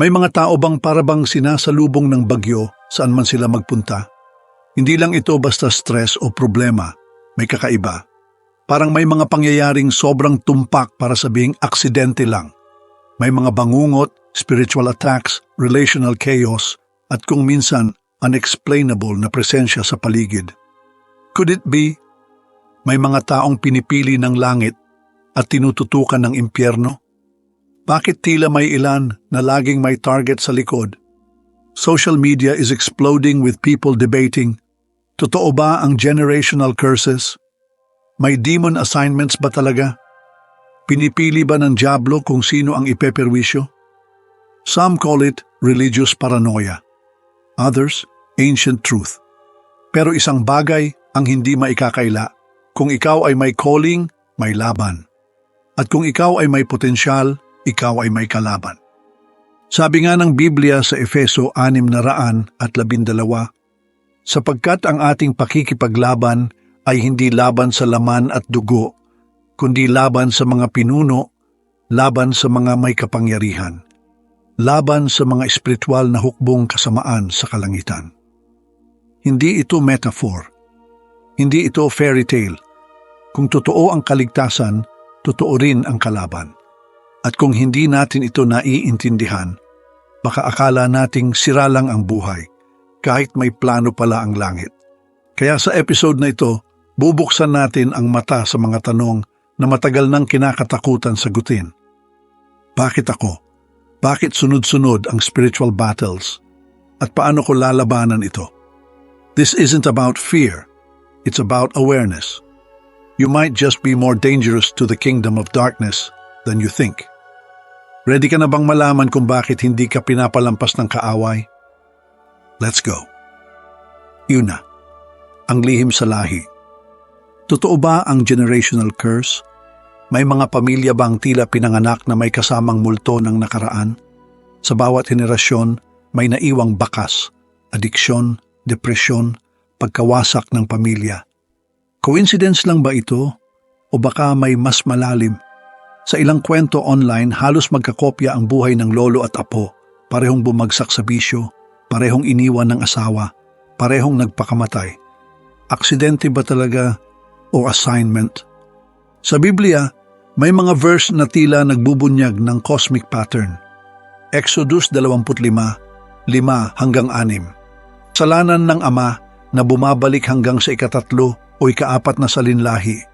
May mga tao bang parabang sinasalubong ng bagyo saan man sila magpunta? Hindi lang ito basta stress o problema, may kakaiba. Parang may mga pangyayaring sobrang tumpak para sabing aksidente lang. May mga bangungot, spiritual attacks, relational chaos, at kung minsan unexplainable na presensya sa paligid. Could it be may mga taong pinipili ng langit at tinututukan ng impyerno? Bakit tila may ilan na laging may target sa likod? Social media is exploding with people debating, totoo ba ang generational curses? May demon assignments ba talaga? Pinipili ba ng Diablo kung sino ang ipeperwisyo? Some call it religious paranoia. Others, ancient truth. Pero isang bagay ang hindi maikakaila. Kung ikaw ay may calling, may laban. At kung ikaw ay may potensyal, ikaw ay may kalaban. Sabi nga ng Biblia sa Efeso 6 na raan at labindalawa, sapagkat ang ating pakikipaglaban ay hindi laban sa laman at dugo, kundi laban sa mga pinuno, laban sa mga may kapangyarihan, laban sa mga espiritual na hukbong kasamaan sa kalangitan. Hindi ito metaphor. Hindi ito fairy tale. Kung totoo ang kaligtasan, totoo rin ang kalaban. At kung hindi natin ito naiintindihan, baka akala nating sira lang ang buhay, kahit may plano pala ang langit. Kaya sa episode na ito, bubuksan natin ang mata sa mga tanong na matagal nang kinakatakutan sagutin. Bakit ako? Bakit sunod-sunod ang spiritual battles? At paano ko lalabanan ito? This isn't about fear. It's about awareness. You might just be more dangerous to the kingdom of darkness than you think. Ready ka na bang malaman kung bakit hindi ka pinapalampas ng kaaway? Let's go. Una, ang lihim sa lahi. Totoo ba ang generational curse? May mga pamilya bang tila pinanganak na may kasamang multo ng nakaraan? Sa bawat henerasyon, may naiwang bakas, adiksyon, depresyon, pagkawasak ng pamilya. Coincidence lang ba ito? O baka may mas malalim? Sa ilang kwento online, halos magkakopya ang buhay ng lolo at apo, parehong bumagsak sa bisyo, parehong iniwan ng asawa, parehong nagpakamatay. Aksidente ba talaga o assignment? Sa Biblia, may mga verse na tila nagbubunyag ng cosmic pattern. Exodus 25, 5 hanggang 6. Salanan ng ama na bumabalik hanggang sa ikatatlo o ikaapat na salinlahi.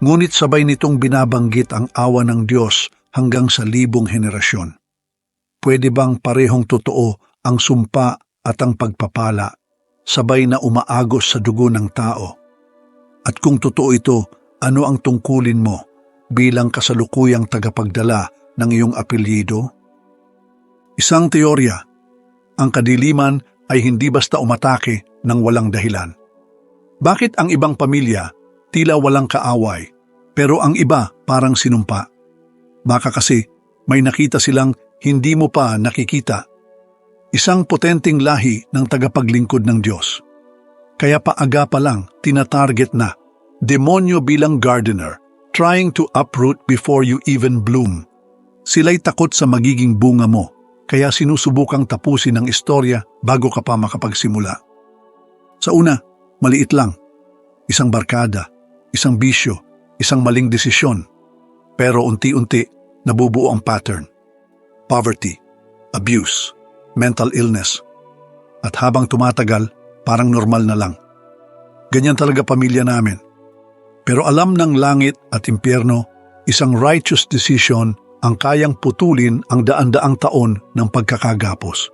Ngunit sabay nitong binabanggit ang awa ng Diyos hanggang sa libong henerasyon. Pwede bang parehong totoo ang sumpa at ang pagpapala, sabay na umaagos sa dugo ng tao? At kung totoo ito, ano ang tungkulin mo bilang kasalukuyang tagapagdala ng iyong apelyido? Isang teorya, ang kadiliman ay hindi basta umatake ng walang dahilan. Bakit ang ibang pamilya tila walang kaaway, pero ang iba parang sinumpa? Baka kasi may nakita silang hindi mo pa nakikita. Isang potenteng lahi ng tagapaglingkod ng Diyos. Kaya paaga pa lang, tinatarget na. Demonyo bilang gardener, trying to uproot before you even bloom. Sila'y takot sa magiging bunga mo, kaya sinusubukang tapusin ang istorya bago ka pa makapagsimula. Sa una, maliit lang. Isang barkada, isang bisyo, isang maling desisyon. Pero unti-unti, nabubuo ang pattern. Poverty, abuse, mental illness. At habang tumatagal, parang normal na lang. Ganyan talaga pamilya namin. Pero alam ng langit at impyerno, isang righteous decision ang kayang putulin ang daan-daang taon ng pagkakagapos.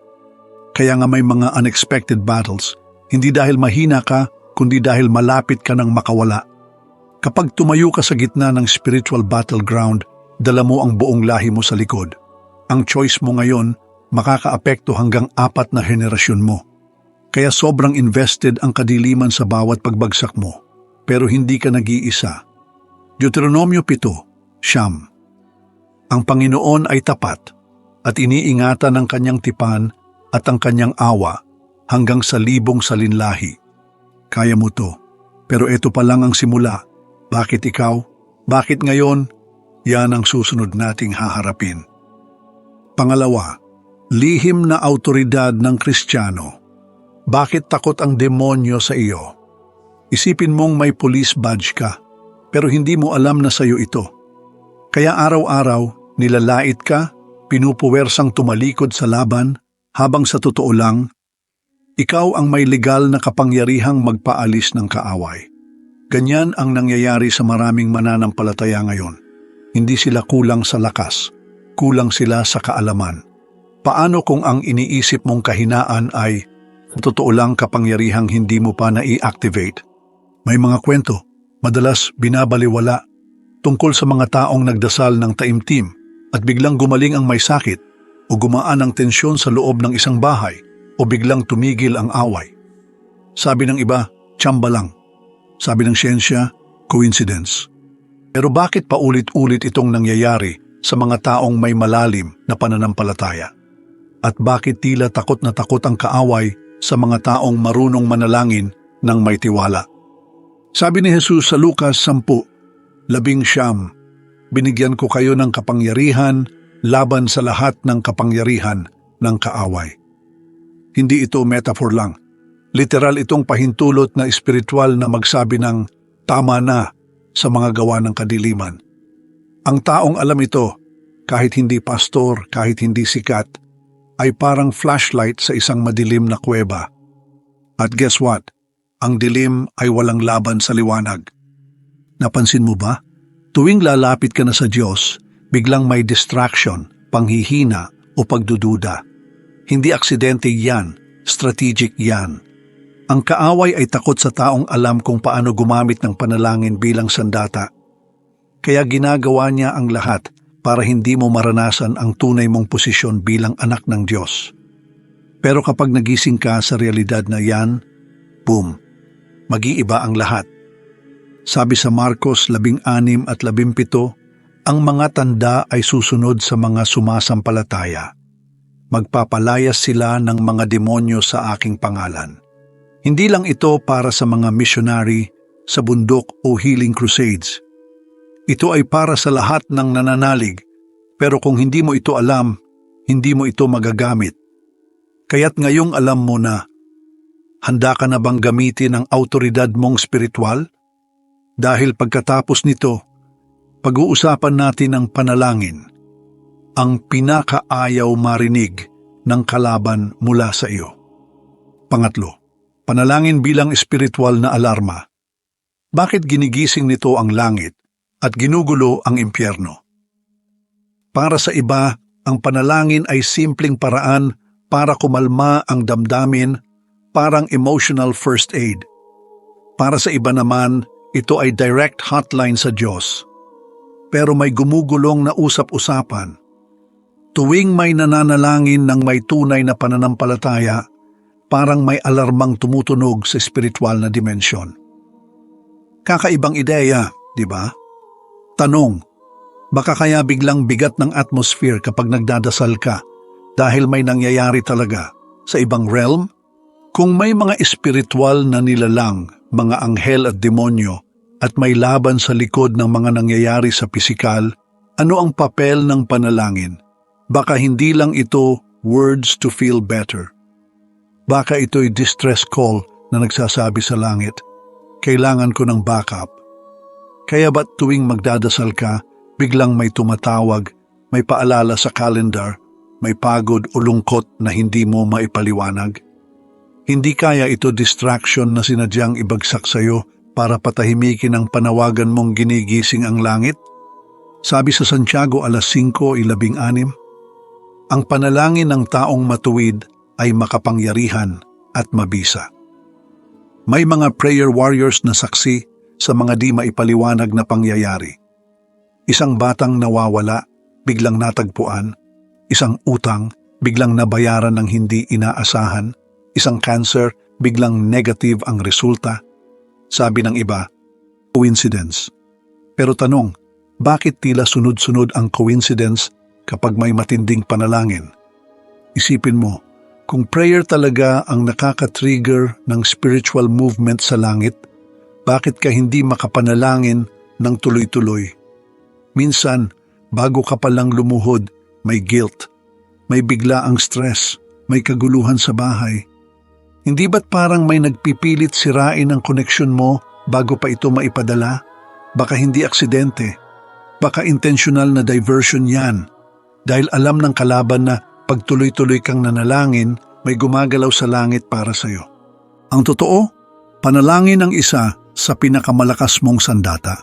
Kaya nga may mga unexpected battles, hindi dahil mahina ka, kundi dahil malapit ka ng makawala. Kapag tumayo ka sa gitna ng spiritual battleground, dala mo ang buong lahi mo sa likod. Ang choice mo ngayon, makakaapekto hanggang apat na henerasyon mo. Kaya sobrang invested ang kadiliman sa bawat pagbagsak mo, pero hindi ka nag-iisa. Deuteronomio 7, Siyam. Ang Panginoon ay tapat at iniingatan ng kanyang tipan at ang kanyang awa hanggang sa libong salinlahi. Kaya mo to, pero ito pa lang ang simula. Bakit ikaw? Bakit ngayon? Yan ang susunod nating haharapin. Pangalawa, Lihim na autoridad ng Kristiyano. Bakit takot ang demonyo sa iyo? Isipin mong may police badge ka, pero hindi mo alam na sa iyo ito. Kaya araw-araw, nilalait ka, pinupuwersang tumalikod sa laban, habang sa totoo lang, ikaw ang may legal na kapangyarihang magpaalis ng kaaway. Ganyan ang nangyayari sa maraming mananampalataya ngayon. Hindi sila kulang sa lakas, kulang sila sa kaalaman. Paano kung ang iniisip mong kahinaan ay totoo lang kapangyarihang hindi mo pa na-i-activate? May mga kwento, madalas binabaliwala, tungkol sa mga taong nagdasal ng taimtim at biglang gumaling ang may sakit o gumaan ang tensyon sa loob ng isang bahay o biglang tumigil ang away. Sabi ng iba, tsamba lang. Sabi ng siyensya, coincidence. Pero bakit paulit-ulit itong nangyayari sa mga taong may malalim na pananampalataya? At bakit tila takot na takot ang kaaway sa mga taong marunong manalangin ng may tiwala? Sabi ni Jesus sa Lucas 10, labing siyam, binigyan ko kayo ng kapangyarihan laban sa lahat ng kapangyarihan ng kaaway. Hindi ito metaphor lang. Literal itong pahintulot na espiritual na magsabi ng tama na sa mga gawa ng kadiliman. Ang taong alam ito, kahit hindi pastor, kahit hindi sikat, ay parang flashlight sa isang madilim na kuweba. At guess what? Ang dilim ay walang laban sa liwanag. Napansin mo ba? Tuwing lalapit ka na sa Diyos, biglang may distraction, panghihina o pagdududa. Hindi aksidente yan, strategic yan. Ang kaaway ay takot sa taong alam kung paano gumamit ng panalangin bilang sandata. Kaya ginagawa niya ang lahat para hindi mo maranasan ang tunay mong posisyon bilang anak ng Diyos. Pero kapag nagising ka sa realidad na yan, boom, mag-iiba ang lahat. Sabi sa Marcos 16 at 17, ang mga tanda ay susunod sa mga sumasampalataya. Magpapalayas sila ng mga demonyo sa aking pangalan. Hindi lang ito para sa mga missionary sa bundok o healing crusades. Ito ay para sa lahat ng nananalig, pero kung hindi mo ito alam, hindi mo ito magagamit. Kaya't ngayong alam mo na Handa ka na bang gamitin ang autoridad mong spiritual? Dahil pagkatapos nito, pag-uusapan natin ang panalangin, ang pinakaayaw marinig ng kalaban mula sa iyo. Pangatlo, panalangin bilang espiritual na alarma. Bakit ginigising nito ang langit at ginugulo ang impyerno? Para sa iba, ang panalangin ay simpleng paraan para kumalma ang damdamin parang emotional first aid. Para sa iba naman, ito ay direct hotline sa Diyos. Pero may gumugulong na usap-usapan. Tuwing may nananalangin ng may tunay na pananampalataya, parang may alarmang tumutunog sa spiritual na dimensyon. Kakaibang ideya, di ba? Tanong, baka kaya biglang bigat ng atmosphere kapag nagdadasal ka dahil may nangyayari talaga sa ibang realm? Kung may mga espiritual na nilalang, mga anghel at demonyo, at may laban sa likod ng mga nangyayari sa pisikal, ano ang papel ng panalangin? Baka hindi lang ito words to feel better. Baka ito'y distress call na nagsasabi sa langit, kailangan ko ng backup. Kaya ba't tuwing magdadasal ka, biglang may tumatawag, may paalala sa calendar, may pagod o lungkot na hindi mo maipaliwanag? Hindi kaya ito distraction na sinadyang ibagsak sa iyo para patahimikin ang panawagan mong ginigising ang langit? Sabi sa Santiago alas 5.16, ang panalangin ng taong matuwid ay makapangyarihan at mabisa. May mga prayer warriors na saksi sa mga di maipaliwanag na pangyayari. Isang batang nawawala, biglang natagpuan, isang utang, biglang nabayaran ng hindi inaasahan, isang cancer, biglang negative ang resulta. Sabi ng iba, coincidence. Pero tanong, bakit tila sunod-sunod ang coincidence kapag may matinding panalangin? Isipin mo, kung prayer talaga ang nakaka-trigger ng spiritual movement sa langit, bakit ka hindi makapanalangin ng tuloy-tuloy? Minsan, bago ka palang lumuhod, may guilt. may bigla ang stress, may kaguluhan sa bahay. Hindi ba't parang may nagpipilit sirain ang koneksyon mo bago pa ito maipadala? Baka hindi aksidente. Baka intentional na diversion yan. Dahil alam ng kalaban na pagtuloy-tuloy kang nanalangin, may gumagalaw sa langit para sa'yo. Ang totoo, panalangin ang isa sa pinakamalakas mong sandata.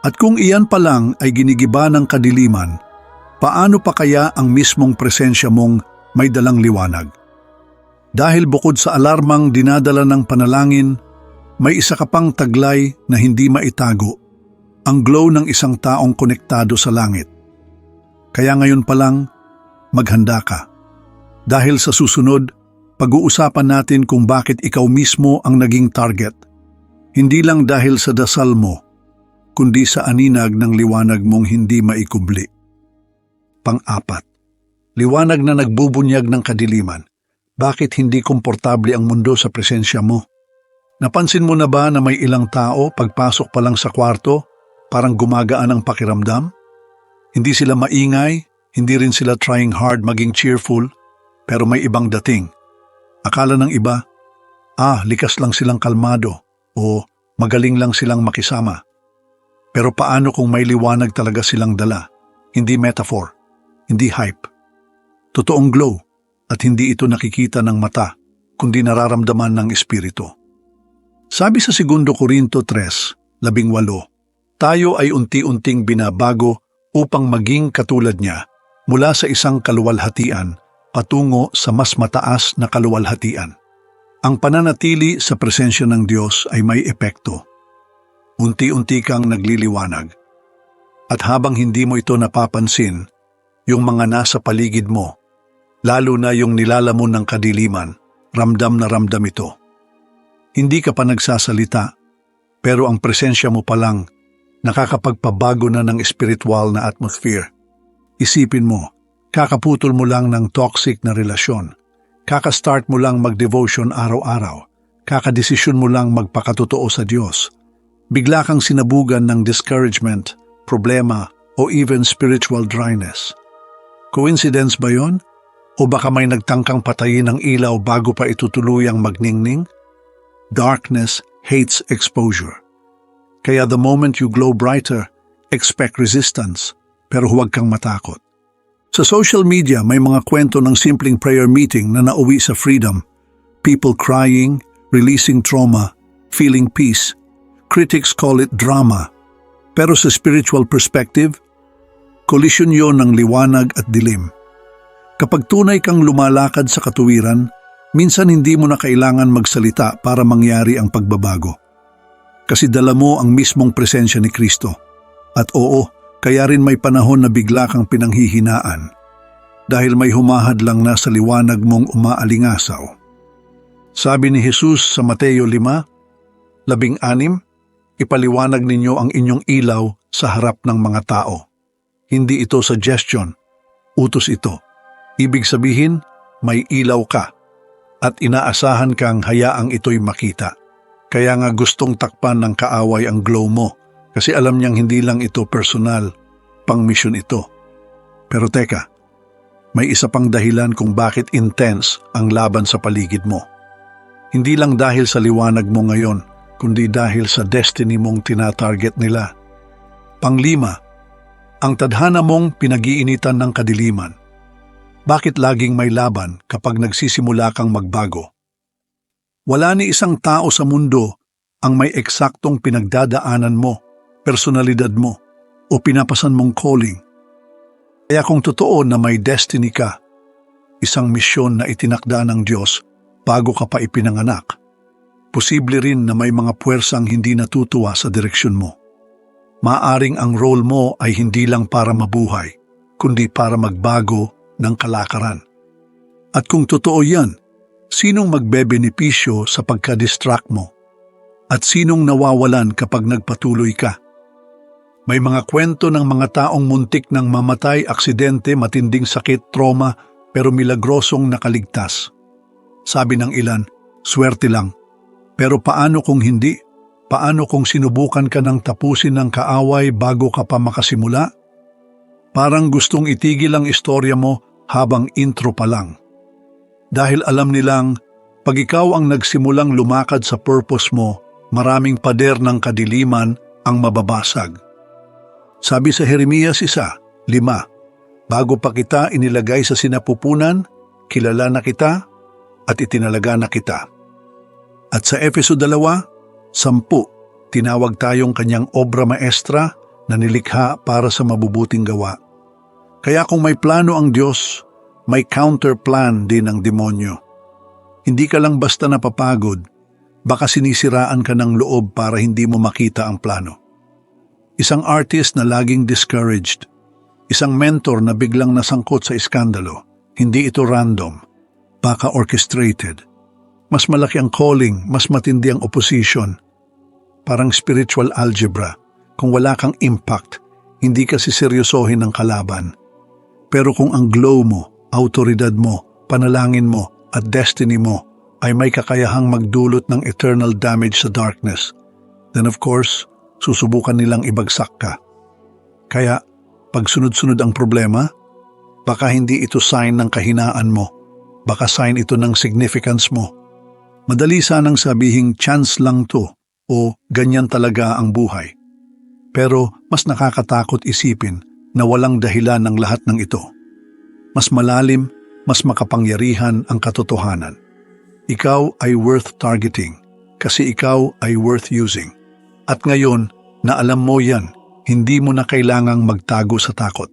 At kung iyan pa lang ay ginigiba ng kadiliman, paano pa kaya ang mismong presensya mong may dalang liwanag? Dahil bukod sa alarmang dinadala ng panalangin, may isa ka pang taglay na hindi maitago, ang glow ng isang taong konektado sa langit. Kaya ngayon pa lang, maghanda ka. Dahil sa susunod, pag-uusapan natin kung bakit ikaw mismo ang naging target. Hindi lang dahil sa dasal mo, kundi sa aninag ng liwanag mong hindi maikubli. Pang-apat, liwanag na nagbubunyag ng kadiliman. Bakit hindi komportable ang mundo sa presensya mo? Napansin mo na ba na may ilang tao pagpasok pa lang sa kwarto, parang gumagaan ang pakiramdam? Hindi sila maingay, hindi rin sila trying hard maging cheerful, pero may ibang dating. Akala ng iba, ah, likas lang silang kalmado o magaling lang silang makisama. Pero paano kung may liwanag talaga silang dala? Hindi metaphor, hindi hype. Totoong glow at hindi ito nakikita ng mata, kundi nararamdaman ng espiritu. Sabi sa 2 Korinto 3, labing walo, tayo ay unti-unting binabago upang maging katulad niya mula sa isang kaluwalhatian patungo sa mas mataas na kaluwalhatian. Ang pananatili sa presensya ng Diyos ay may epekto. Unti-unti kang nagliliwanag. At habang hindi mo ito napapansin, yung mga nasa paligid mo, lalo na yung nilalamon ng kadiliman, ramdam na ramdam ito. Hindi ka pa nagsasalita, pero ang presensya mo pa lang nakakapagpabago na ng spiritual na atmosphere. Isipin mo, kakaputol mo lang ng toxic na relasyon. Kaka-start mo lang mag-devotion araw-araw. Kakadesisyon mo lang magpakatotoo sa Diyos. Bigla kang sinabugan ng discouragement, problema, o even spiritual dryness. Coincidence ba yon? O baka may nagtangkang patayin ng ilaw bago pa itutuluyang magningning? Darkness hates exposure. Kaya the moment you glow brighter, expect resistance, pero huwag kang matakot. Sa social media, may mga kwento ng simpleng prayer meeting na nauwi sa freedom. People crying, releasing trauma, feeling peace. Critics call it drama. Pero sa spiritual perspective, kolisyon yon ng liwanag at dilim. Kapag tunay kang lumalakad sa katuwiran, minsan hindi mo na kailangan magsalita para mangyari ang pagbabago. Kasi dala mo ang mismong presensya ni Kristo. At oo, kaya rin may panahon na bigla kang pinanghihinaan dahil may humahad lang na sa liwanag mong umaalingasaw. Sabi ni Jesus sa Mateo 5, labing anim, ipaliwanag ninyo ang inyong ilaw sa harap ng mga tao. Hindi ito suggestion, utos ito. Ibig sabihin, may ilaw ka at inaasahan kang hayaang ito'y makita. Kaya nga gustong takpan ng kaaway ang glow mo kasi alam niyang hindi lang ito personal, pang mission ito. Pero teka, may isa pang dahilan kung bakit intense ang laban sa paligid mo. Hindi lang dahil sa liwanag mo ngayon, kundi dahil sa destiny mong tinatarget nila. Panglima, ang tadhana mong pinag-iinitan ng kadiliman. Bakit laging may laban kapag nagsisimula kang magbago? Wala ni isang tao sa mundo ang may eksaktong pinagdadaanan mo personalidad mo o pinapasan mong calling. Kaya kung totoo na may destiny ka, isang misyon na itinakda ng Diyos bago ka pa ipinanganak, posible rin na may mga puwersang hindi natutuwa sa direksyon mo. Maaring ang role mo ay hindi lang para mabuhay, kundi para magbago ng kalakaran. At kung totoo yan, sinong magbebenepisyo sa pagka-distract mo? At sinong nawawalan kapag nagpatuloy ka? May mga kwento ng mga taong muntik ng mamatay, aksidente, matinding sakit, trauma, pero milagrosong nakaligtas. Sabi ng ilan, swerte lang. Pero paano kung hindi? Paano kung sinubukan ka ng tapusin ng kaaway bago ka pa makasimula? Parang gustong itigil ang istorya mo habang intro pa lang. Dahil alam nilang pag ikaw ang nagsimulang lumakad sa purpose mo, maraming pader ng kadiliman ang mababasag. Sabi sa Jeremias isa, lima, Bago pa kita inilagay sa sinapupunan, kilala na kita at itinalaga na kita. At sa Efeso 2, sampu, tinawag tayong kanyang obra maestra na nilikha para sa mabubuting gawa. Kaya kung may plano ang Diyos, may counterplan din ang demonyo. Hindi ka lang basta napapagod, baka sinisiraan ka ng loob para hindi mo makita ang plano. Isang artist na laging discouraged, isang mentor na biglang nasangkot sa iskandalo, hindi ito random, baka orchestrated. Mas malaki ang calling, mas matindi ang opposition. Parang spiritual algebra, kung wala kang impact, hindi ka siseryosohin ng kalaban. Pero kung ang glow mo, autoridad mo, panalangin mo, at destiny mo ay may kakayahang magdulot ng eternal damage sa darkness, then of course, susubukan nilang ibagsak ka. Kaya, pag sunod-sunod ang problema, baka hindi ito sign ng kahinaan mo, baka sign ito ng significance mo. Madali sanang sabihing chance lang to o ganyan talaga ang buhay. Pero mas nakakatakot isipin na walang dahilan ng lahat ng ito. Mas malalim, mas makapangyarihan ang katotohanan. Ikaw ay worth targeting kasi ikaw ay worth using. At ngayon na alam mo yan, hindi mo na kailangang magtago sa takot.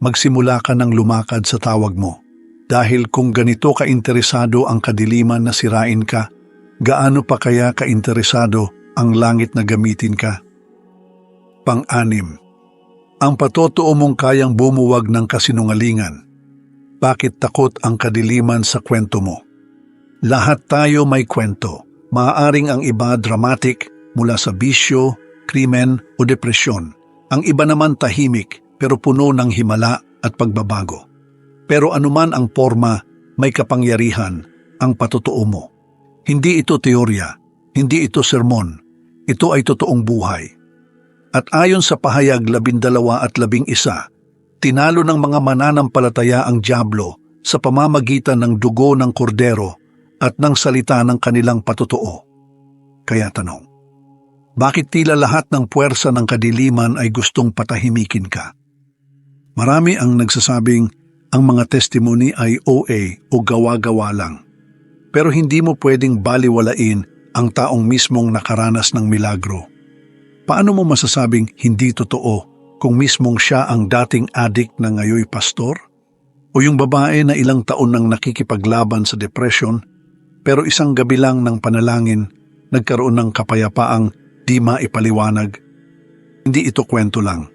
Magsimula ka ng lumakad sa tawag mo. Dahil kung ganito ka-interesado ang kadiliman na sirain ka, gaano pa kaya ka-interesado ang langit na gamitin ka? Pang-anim, ang patotoo mong kayang bumuwag ng kasinungalingan. Bakit takot ang kadiliman sa kwento mo? Lahat tayo may kwento. Maaaring ang iba dramatic mula sa bisyo, krimen o depresyon. Ang iba naman tahimik pero puno ng himala at pagbabago. Pero anuman ang forma, may kapangyarihan ang patotoo mo. Hindi ito teorya, hindi ito sermon, ito ay totoong buhay. At ayon sa pahayag labindalawa at labing isa, tinalo ng mga mananampalataya ang Diablo sa pamamagitan ng dugo ng kordero at ng salita ng kanilang patotoo. Kaya tanong, bakit tila lahat ng puwersa ng kadiliman ay gustong patahimikin ka? Marami ang nagsasabing ang mga testimony ay OA o gawa-gawa lang. Pero hindi mo pwedeng baliwalain ang taong mismong nakaranas ng milagro. Paano mo masasabing hindi totoo kung mismong siya ang dating addict na ngayoy pastor? O yung babae na ilang taon nang nakikipaglaban sa depression pero isang gabi lang ng panalangin nagkaroon ng kapayapaang di maipaliwanag. Hindi ito kwento lang.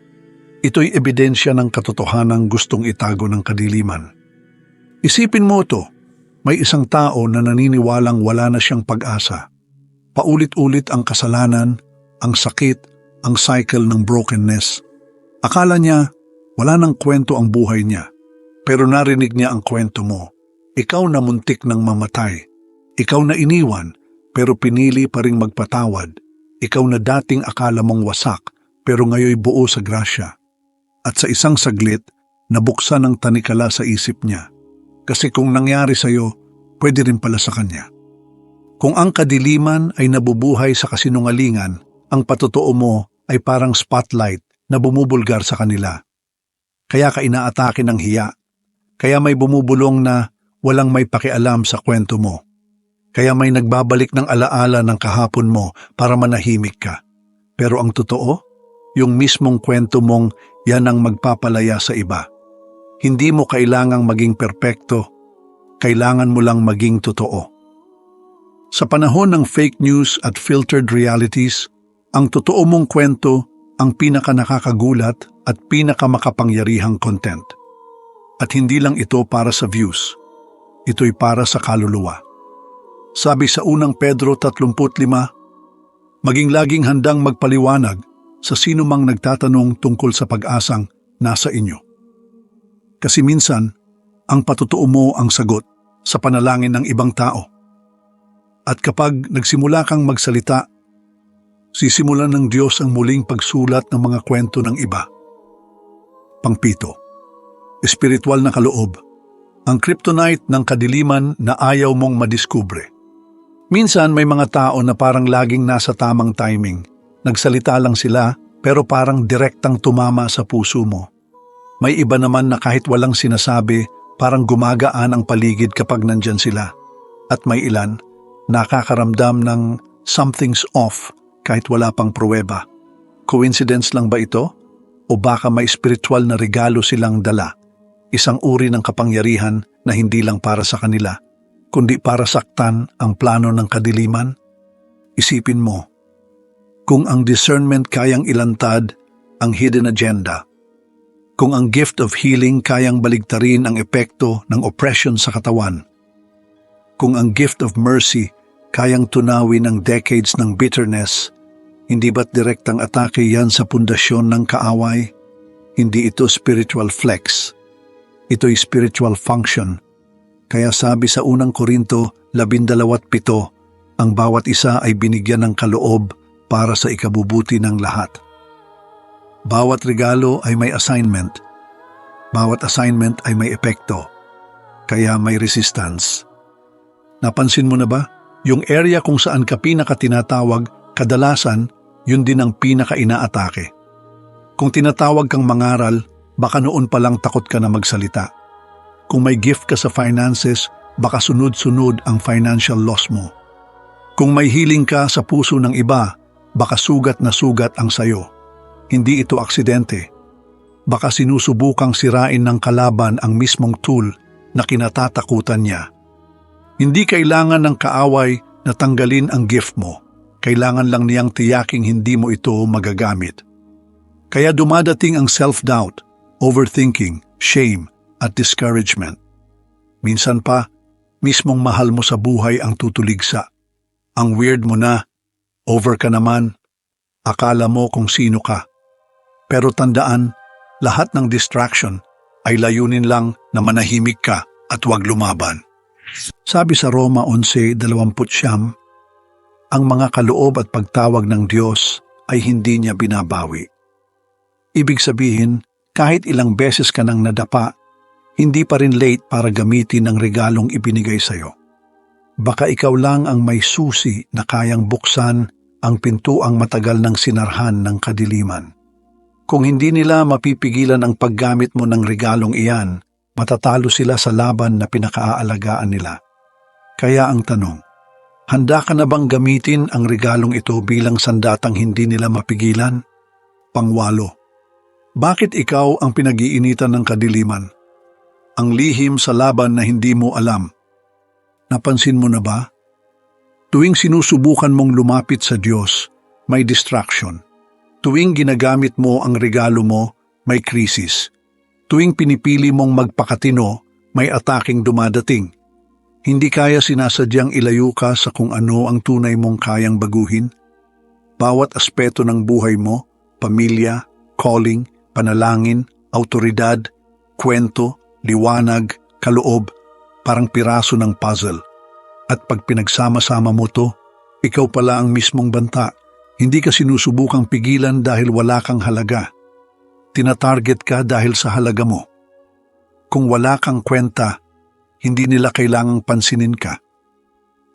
Ito'y ebidensya ng katotohanang gustong itago ng kadiliman. Isipin mo to, may isang tao na naniniwalang wala na siyang pag-asa. Paulit-ulit ang kasalanan, ang sakit, ang cycle ng brokenness. Akala niya, wala nang kwento ang buhay niya. Pero narinig niya ang kwento mo. Ikaw na muntik ng mamatay. Ikaw na iniwan, pero pinili pa ring magpatawad. Ikaw na dating akala mong wasak, pero ngayoy buo sa grasya at sa isang saglit, nabuksan ang tanikala sa isip niya. Kasi kung nangyari sa iyo, pwede rin pala sa kanya. Kung ang kadiliman ay nabubuhay sa kasinungalingan, ang patotoo mo ay parang spotlight na bumubulgar sa kanila. Kaya ka inaatake ng hiya. Kaya may bumubulong na walang may pakialam sa kwento mo. Kaya may nagbabalik ng alaala ng kahapon mo para manahimik ka. Pero ang totoo, yung mismong kwento mong yan ang magpapalaya sa iba. Hindi mo kailangang maging perpekto, kailangan mo lang maging totoo. Sa panahon ng fake news at filtered realities, ang totoo mong kwento ang pinaka nakakagulat at pinaka makapangyarihang content. At hindi lang ito para sa views, ito'y para sa kaluluwa. Sabi sa unang Pedro 35, maging laging handang magpaliwanag sa sino mang nagtatanong tungkol sa pag-asang nasa inyo. Kasi minsan, ang patotoo mo ang sagot sa panalangin ng ibang tao. At kapag nagsimula kang magsalita, sisimulan ng Diyos ang muling pagsulat ng mga kwento ng iba. Pangpito, espiritual na kaloob, Ang kryptonite ng kadiliman na ayaw mong madiskubre. Minsan may mga tao na parang laging nasa tamang timing. Nagsalita lang sila pero parang direktang tumama sa puso mo. May iba naman na kahit walang sinasabi, parang gumagaan ang paligid kapag nandyan sila. At may ilan, nakakaramdam ng something's off kahit wala pang pruweba. Coincidence lang ba ito? O baka may spiritual na regalo silang dala? Isang uri ng kapangyarihan na hindi lang para sa kanila, kundi para saktan ang plano ng kadiliman? Isipin mo, kung ang discernment kayang ilantad ang hidden agenda, kung ang gift of healing kayang baligtarin ang epekto ng oppression sa katawan, kung ang gift of mercy kayang tunawin ang decades ng bitterness, hindi ba't direktang atake yan sa pundasyon ng kaaway? Hindi ito spiritual flex. Ito'y spiritual function. Kaya sabi sa unang Korinto, labindalawat pito, ang bawat isa ay binigyan ng kaloob para sa ikabubuti ng lahat. Bawat regalo ay may assignment. Bawat assignment ay may epekto. Kaya may resistance. Napansin mo na ba? Yung area kung saan ka pinaka tinatawag, kadalasan, yun din ang pinaka inaatake. Kung tinatawag kang mangaral, baka noon pa lang takot ka na magsalita. Kung may gift ka sa finances, baka sunod-sunod ang financial loss mo. Kung may healing ka sa puso ng iba, baka sugat na sugat ang sayo. Hindi ito aksidente. Baka sinusubukang sirain ng kalaban ang mismong tool na kinatatakutan niya. Hindi kailangan ng kaaway na tanggalin ang gift mo. Kailangan lang niyang tiyaking hindi mo ito magagamit. Kaya dumadating ang self-doubt, overthinking, shame, at discouragement. Minsan pa, mismong mahal mo sa buhay ang tutuligsa. Ang weird mo na, over ka naman, akala mo kung sino ka. Pero tandaan, lahat ng distraction ay layunin lang na manahimik ka at huwag lumaban. Sabi sa Roma 11.20, ang mga kaloob at pagtawag ng Diyos ay hindi niya binabawi. Ibig sabihin, kahit ilang beses ka nang nadapa, hindi pa rin late para gamitin ang regalong ibinigay sa'yo. Baka ikaw lang ang may susi na kayang buksan ang pintuang matagal ng sinarhan ng kadiliman. Kung hindi nila mapipigilan ang paggamit mo ng regalong iyan, matatalo sila sa laban na pinakaaalagaan nila. Kaya ang tanong, handa ka na bang gamitin ang regalong ito bilang sandatang hindi nila mapigilan? Pangwalo, bakit ikaw ang pinag-iinitan ng kadiliman? Ang lihim sa laban na hindi mo alam. Napansin mo na ba? Tuwing sinusubukan mong lumapit sa Diyos, may distraction. Tuwing ginagamit mo ang regalo mo, may krisis. Tuwing pinipili mong magpakatino, may ataking dumadating. Hindi kaya sinasadyang ilayo ka sa kung ano ang tunay mong kayang baguhin? Bawat aspeto ng buhay mo, pamilya, calling, panalangin, autoridad, kwento, liwanag, kaloob, parang piraso ng puzzle. At pag pinagsama-sama mo to, ikaw pala ang mismong banta. Hindi ka sinusubukang pigilan dahil wala kang halaga. Tinatarget ka dahil sa halaga mo. Kung wala kang kwenta, hindi nila kailangang pansinin ka.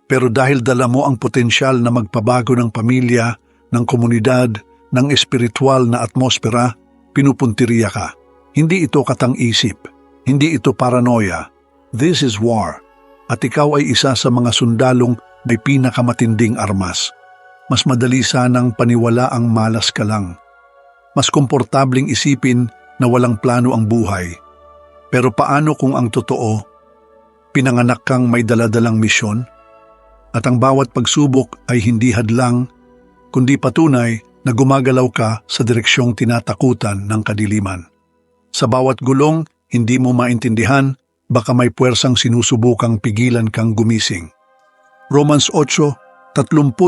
Pero dahil dala mo ang potensyal na magpabago ng pamilya, ng komunidad, ng espiritual na atmosfera, pinupuntiriya ka. Hindi ito katang-isip. Hindi ito paranoia. This is war. At ikaw ay isa sa mga sundalong may pinakamatinding armas. Mas madali sanang paniwala ang malas ka lang. Mas komportabling isipin na walang plano ang buhay. Pero paano kung ang totoo pinanganak kang may daladalang misyon at ang bawat pagsubok ay hindi hadlang kundi patunay na gumagalaw ka sa direksyong tinatakutan ng kadiliman. Sa bawat gulong, hindi mo maintindihan, baka may puwersang sinusubukang pigilan kang gumising. Romans 8, 31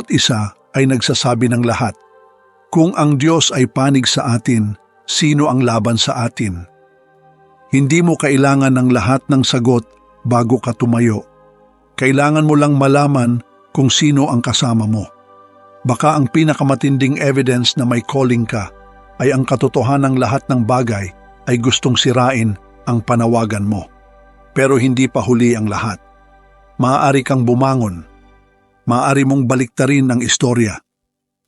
ay nagsasabi ng lahat, Kung ang Diyos ay panig sa atin, sino ang laban sa atin? Hindi mo kailangan ng lahat ng sagot bago ka tumayo. Kailangan mo lang malaman kung sino ang kasama mo. Baka ang pinakamatinding evidence na may calling ka ay ang katotohanan ng lahat ng bagay ay gustong sirain ang panawagan mo. Pero hindi pa huli ang lahat. Maaari kang bumangon. Maaari mong baliktarin ang istorya.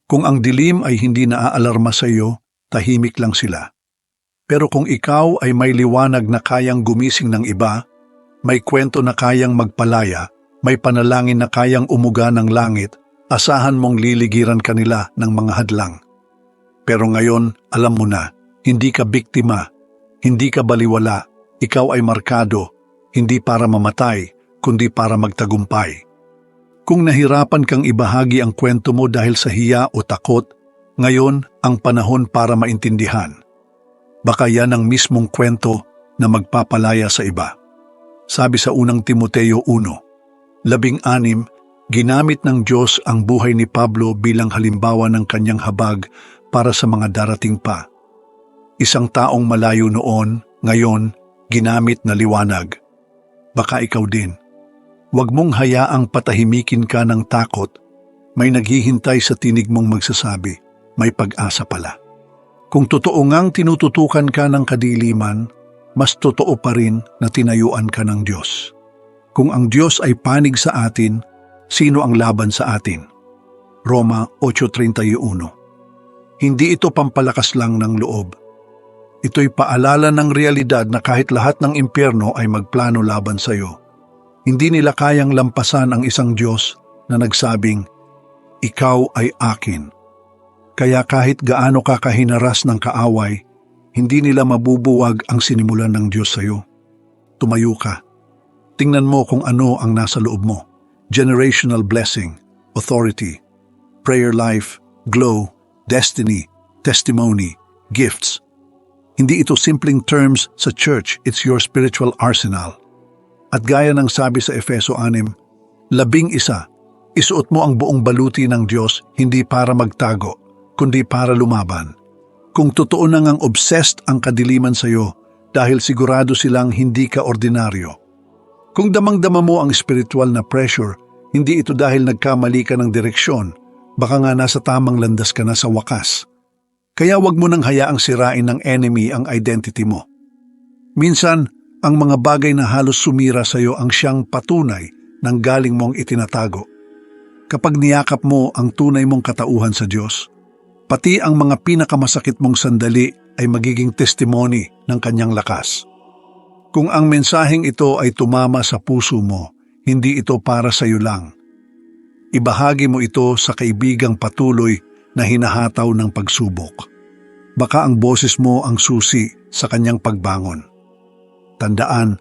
Kung ang dilim ay hindi naaalarma sa iyo, tahimik lang sila. Pero kung ikaw ay may liwanag na kayang gumising ng iba, may kwento na kayang magpalaya, may panalangin na kayang umuga ng langit, asahan mong liligiran kanila ng mga hadlang. Pero ngayon, alam mo na, hindi ka biktima, hindi ka baliwala, ikaw ay markado, hindi para mamatay, kundi para magtagumpay. Kung nahirapan kang ibahagi ang kwento mo dahil sa hiya o takot, ngayon ang panahon para maintindihan. Baka yan ang mismong kwento na magpapalaya sa iba. Sabi sa unang Timoteo 1, labing anim, ginamit ng Diyos ang buhay ni Pablo bilang halimbawa ng kanyang habag para sa mga darating pa. Isang taong malayo noon, ngayon, ginamit na liwanag. Baka ikaw din. Huwag mong hayaang patahimikin ka ng takot. May naghihintay sa tinig mong magsasabi, may pag-asa pala. Kung totoo ngang tinututukan ka ng kadiliman, mas totoo pa rin na tinayuan ka ng Diyos. Kung ang Diyos ay panig sa atin, sino ang laban sa atin? Roma 8.31 Hindi ito pampalakas lang ng loob. Ito'y paalala ng realidad na kahit lahat ng impyerno ay magplano laban sa iyo, hindi nila kayang lampasan ang isang Diyos na nagsabing, Ikaw ay akin. Kaya kahit gaano ka kahinaras ng kaaway, hindi nila mabubuwag ang sinimulan ng Diyos sa iyo. Tumayo ka. Tingnan mo kung ano ang nasa loob mo. Generational blessing, authority, prayer life, glow, destiny, testimony, gifts. Hindi ito simpleng terms sa church, it's your spiritual arsenal. At gaya ng sabi sa Efeso 6, labing isa, isuot mo ang buong baluti ng Diyos hindi para magtago, kundi para lumaban. Kung totoo na ngang obsessed ang kadiliman sa iyo dahil sigurado silang hindi ka ordinaryo. Kung damang-dama mo ang spiritual na pressure, hindi ito dahil nagkamali ka ng direksyon, baka nga nasa tamang landas ka na sa wakas. Kaya wag mo nang hayaang sirain ng enemy ang identity mo. Minsan, ang mga bagay na halos sumira sa iyo ang siyang patunay ng galing mong itinatago. Kapag niyakap mo ang tunay mong katauhan sa Diyos, pati ang mga pinakamasakit mong sandali ay magiging testimony ng kanyang lakas. Kung ang mensaheng ito ay tumama sa puso mo, hindi ito para sa iyo lang. Ibahagi mo ito sa kaibigang patuloy na hinahataw ng pagsubok. Baka ang boses mo ang susi sa kanyang pagbangon. Tandaan,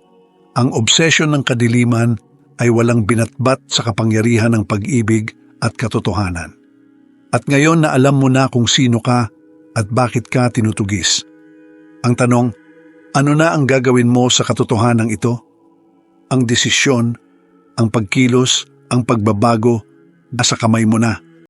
ang obsession ng kadiliman ay walang binatbat sa kapangyarihan ng pag-ibig at katotohanan. At ngayon na alam mo na kung sino ka at bakit ka tinutugis. Ang tanong, ano na ang gagawin mo sa katotohanan ito? Ang desisyon, ang pagkilos, ang pagbabago, nasa kamay mo na.